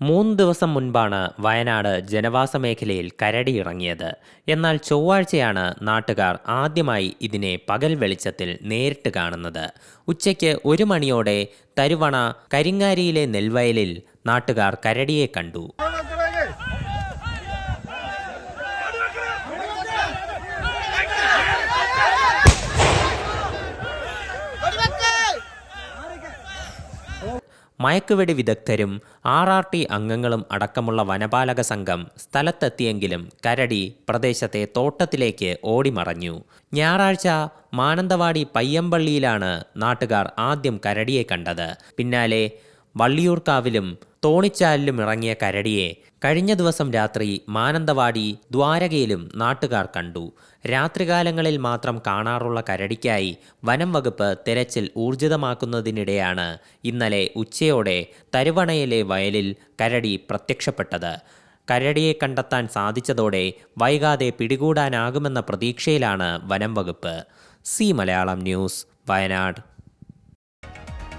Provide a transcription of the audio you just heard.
മൂന്ന് ദിവസം മുൻപാണ് വയനാട് ജനവാസ മേഖലയിൽ കരടിയിറങ്ങിയത് എന്നാൽ ചൊവ്വാഴ്ചയാണ് നാട്ടുകാർ ആദ്യമായി ഇതിനെ പകൽ വെളിച്ചത്തിൽ നേരിട്ട് കാണുന്നത്. ഉച്ചയ്ക്ക് ഒരു മണിയോടെ തരുവണ കരിങ്ങാരിയിലെ നെൽവയലിൽ നാട്ടുകാർ കരടിയെ കണ്ടു. മയക്കുവെടി വിദഗ്ധരും ആർ ആർ ടി അംഗങ്ങളും അടക്കമുള്ള വനപാലക സംഘം സ്ഥലത്തെത്തിയെങ്കിലും കരടി പ്രദേശത്തെ തോട്ടത്തിലേക്ക് ഓടിമറഞ്ഞു. ഞായറാഴ്ച മാനന്തവാടി പയ്യമ്പള്ളിയിലാണ് നാട്ടുകാർ ആദ്യം കരടിയെ കണ്ടത്. പിന്നാലെ വള്ളിയൂർക്കാവിലും തോണിച്ചാലിലും ഇറങ്ങിയ കരടിയെ കഴിഞ്ഞ ദിവസം രാത്രി മാനന്തവാടി ദ്വാരകയിലും നാട്ടുകാർ കണ്ടു. രാത്രികാലങ്ങളിൽ മാത്രം കാണാറുള്ള കരടിക്കായി വനം വകുപ്പ് തെരച്ചിൽ ഊർജിതമാക്കുന്നതിനിടെയാണ് ഇന്നലെ ഉച്ചയോടെ തരുവണയിലെ വയലിൽ കരടി പ്രത്യക്ഷപ്പെട്ടത്. കരടിയെ കണ്ടെത്താൻ സാധിച്ചതോടെ വൈകാതെ പിടികൂടാനാകുമെന്ന പ്രതീക്ഷയിലാണ് വനം വകുപ്പ്. C Malayalam news Wayanad.